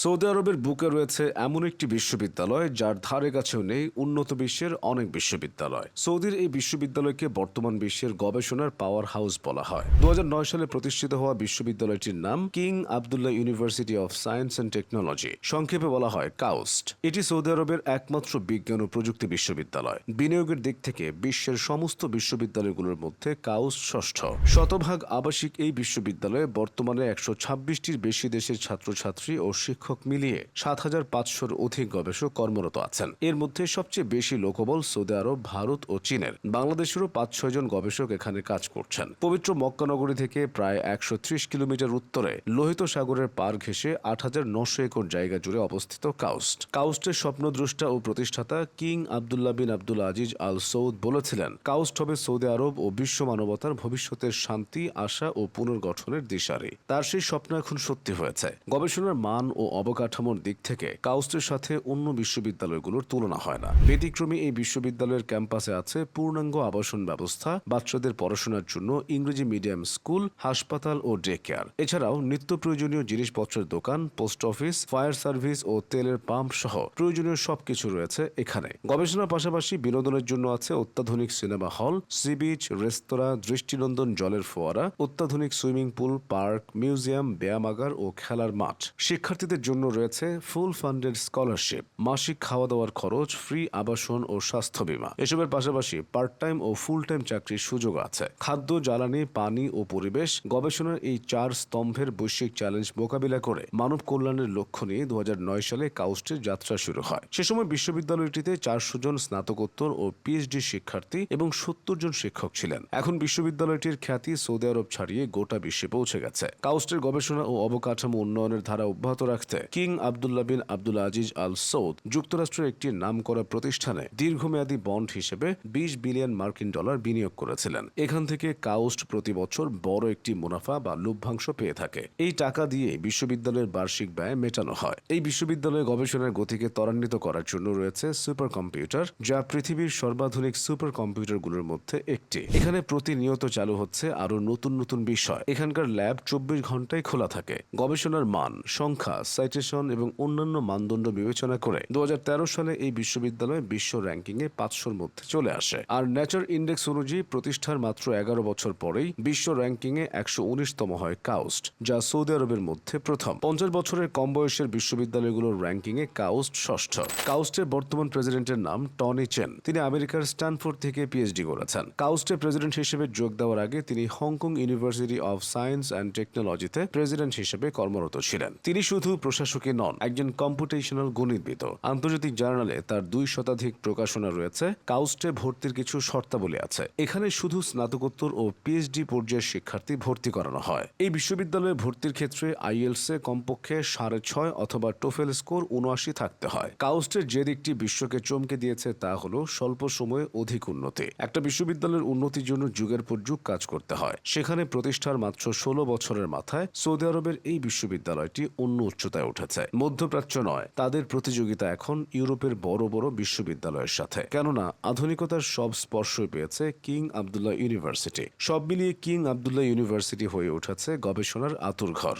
Saudi আরবের বুকে রয়েছে এমন একটি বিশ্ববিদ্যালয়, যার ধারে কাছেও নেই উন্নত বিশ্বের অনেক বিশ্ববিদ্যালয়। সৌদির এই বিশ্ববিদ্যালয়কে বর্তমান বিশ্বের গবেষণার পাওয়ার হাউস বলা হয়। দু সালে প্রতিষ্ঠিত হওয়া বিশ্ববিদ্যালয়টির নাম King Abdullah University of Science and Technology, সংক্ষেপে বলা হয় কাউস্ট। এটি সৌদি আরবের একমাত্র বিজ্ঞান ও প্রযুক্তি বিশ্ববিদ্যালয়। বিনিয়োগের দিক থেকে বিশ্বের সমস্ত বিশ্ববিদ্যালয়গুলোর মধ্যে কাউস্ট ষষ্ঠ। শতভাগ আবাসিক এই বিশ্ববিদ্যালয়ে বর্তমানে একশো ছাব্বিশটির বেশি দেশের ছাত্রছাত্রী ও শিক্ষক মিলিয়ে সাত হাজার পাঁচশোর অধিক গবেষক কর্মরত আছেন। এর মধ্যে সবচেয়ে বেশি লোকবল সৌদি আরব, ভারত ও চীনের। বাংলাদেশেরও পাঁচ ছয় জন গবেষক এখানে কাজ করছেন। পবিত্র মক্কানগরী থেকে প্রায় একশো ত্রিশ কিলোমিটার উত্তরে লোহিত সাগরের পার ঘেঁষে আট হাজার নশো একর জায়গা জুড়ে অবস্থিত কাউস্ট। কাউস্টের স্বপ্নদ্রষ্টা ও প্রতিষ্ঠাতা King Abdullah bin Abdul Aziz Al Saud বলেছিলেন, কাউস্ট হবে সৌদি আরব ও বিশ্ব মানবতার ভবিষ্যতের শান্তি, আশা ও পুনর্গঠনের দিশারি। তার সেই স্বপ্ন এখন সত্যি হয়েছে। গবেষণার মান ও অবকাঠামোর দিক থেকে কাউস্টের সাথে অন্য বিশ্ববিদ্যালয়গুলোর তুলনা হয় না। ব্যতিক্রমী এই বিশ্ববিদ্যালয়ের ক্যাম্পাসে আছে পূর্ণাঙ্গ আবাসন ব্যবস্থা, বাচ্চাদের পড়াশোনার জন্য ইংরেজি মিডিয়াম স্কুল, হাসপাতাল ও ডে কেয়ার। এছাড়াও নিত্য প্রয়োজনীয় জিনিসপত্রের দোকান, পোস্ট অফিস, ফায়ার সার্ভিস ও তেলের পাম্প সহ প্রয়োজনীয় সবকিছু রয়েছে এখানে। গবেষণার পাশাপাশি বিনোদনের জন্য আছে অত্যাধুনিক সিনেমা হল, সি বিচ, রেস্তোরাঁ, দৃষ্টিনন্দন জলের ফোয়ারা, অত্যাধুনিক সুইমিং পুল, পার্ক, মিউজিয়াম, ব্যায়ামাগার ও খেলার মাঠ। শিক্ষার্থীদের জন্য রয়েছে ফুল ফান্ডেড স্কলারশিপ, মাসিক খাওয়া দাওয়ার খরচ, ফ্রি আবাসন ও স্বাস্থ্য বীমা। এসবের পাশাপাশি পার্ট টাইম ও ফুল টাইম চাকরির সুযোগ আছে। খাদ্য, জ্বালানি, পানি ও পরিবেশ গবেষণার এই চার স্তম্ভের বৈশ্বিক চ্যালেঞ্জ মোকাবিলা করে মানব কল্যাণের লক্ষ্য নিয়ে দু হাজার নয় সালে কাউস্টের যাত্রা শুরু হয়। সে সময় বিশ্ববিদ্যালয়টিতে চারশো জন স্নাতকোত্তর ও পিএইচডি শিক্ষার্থী এবং সত্তর জন শিক্ষক ছিলেন। এখন বিশ্ববিদ্যালয়টির খ্যাতি সৌদি আরব ছাড়িয়ে গোটা বিশ্বে পৌঁছে গেছে। কাউস্টের গবেষণা ও অবকাঠামো উন্নয়নের ধারা অব্যাহত রাখতে King Abdullah bin Abdul Aziz Al Saud যুক্তরাষ্ট্রের একটি নামকরা প্রতিষ্ঠানে দীর্ঘমেয়াদী বন্ড হিসেবে বিশ বিলিয়ন মার্কিন ডলার বিনিয়োগ করেছিলেন। এখান থেকে কাউস্ট প্রতি বছর বড় একটি মুনাফা বা লভ্যাংশ পেয়ে থাকে। এই টাকা দিয়ে বিশ্ববিদ্যালয়ের বার্ষিক ব্যয় মেটানো হয়। এই বিশ্ববিদ্যালয়ে গবেষণার গতিকে ত্বরান্বিত করার জন্য রয়েছে সুপার কম্পিউটার যা পৃথিবীর সর্বাধুনিক সুপার কম্পিউটারগুলোর মধ্যে একটি। এখানে প্রতিনিয়ত চালু হচ্ছে আরও নতুন নতুন বিষয়। এখানকার ল্যাব চব্বিশ ঘন্টায় খোলা থাকে। গবেষণার মান, সংখ্যা সাইটেশন এবং অন্যান্য মানদণ্ড বিবেচনা করে দু সালে এই বিশ্ববিদ্যালয় বিশ্ব র্যাঙ্কিং এ পাঁচশোর মধ্যে চলে আসে। আর নেচার ইন্ডেক্স অনুযায়ী প্রতিষ্ঠার মাত্র এগারো বছর পরেই বিশ্ব র্যাঙ্কিং এ একশো উনিশতম হয় কাউস্ট যা সৌদি আরবের মধ্যে প্রথম। পঞ্চাশ বছরের কম বয়সের বিশ্ববিদ্যালয়গুলোর র্যাঙ্কিং এ কাউস্ট ষষ্ঠ। কাউস্টের বর্তমান প্রেসিডেন্টের নাম টনি চেন তিনি আমেরিকার স্ট্যানফোর্ড থেকে পিএইচডি করেছেন। কাউস্টের প্রেসিডেন্ট হিসেবে যোগ দেওয়ার আগে তিনি Hong Kong University of Science and টেকনোলজিতে প্রেসিডেন্ট হিসেবে কর্মরত ছিলেন। তিনি শুধু প্রশাসকই নন, একজন কম্পিউটেশনাল গণিতবিদ। আন্তর্জাতিক জার্নালে তার দুই শতাধিক প্রকাশনা রয়েছে, কাউস্টে ভর্তির কিছু শর্তাবলী আছে। এখানে শুধু স্নাতকোত্তর ও পিএইচডি পর্যায়ের শিক্ষার্থী ভর্তি করানো হয়। এই বিশ্ববিদ্যালয়ে ভর্তির ক্ষেত্রে আইএলসে কমপক্ষে সাড়ে ছয় অথবা টোফেল স্কোর উনআশি থাকতে হয়। কাউস্টের যে দিকটি বিশ্বকে চমকে দিয়েছে তা হলো স্বল্প সময়ে অধিক উন্নতি। একটা বিশ্ববিদ্যালয়ের উন্নতির জন্য যুগের পর যুগ কাজ করতে হয়। সেখানে প্রতিষ্ঠার মাত্র ষোলো বছরের মাথায় সৌদি আরবের এই বিশ্ববিদ্যালয়টি অন্য উচ্চতায় উঠেছে। মধ্যপ্রাচ্য নয়, তাদের প্রতিযোগিতা এখন ইউরোপের বড় বড় বিশ্ববিদ্যালয়ের সাথে। কেননা, আধুনিকতার সব স্পর্শই পেয়েছে কিং আবদুল্লাহ ইউনিভার্সিটি। সব মিলিয়ে কিং আবদুল্লাহ ইউনিভার্সিটি হয়ে উঠেছে গবেষণার আতুর ঘর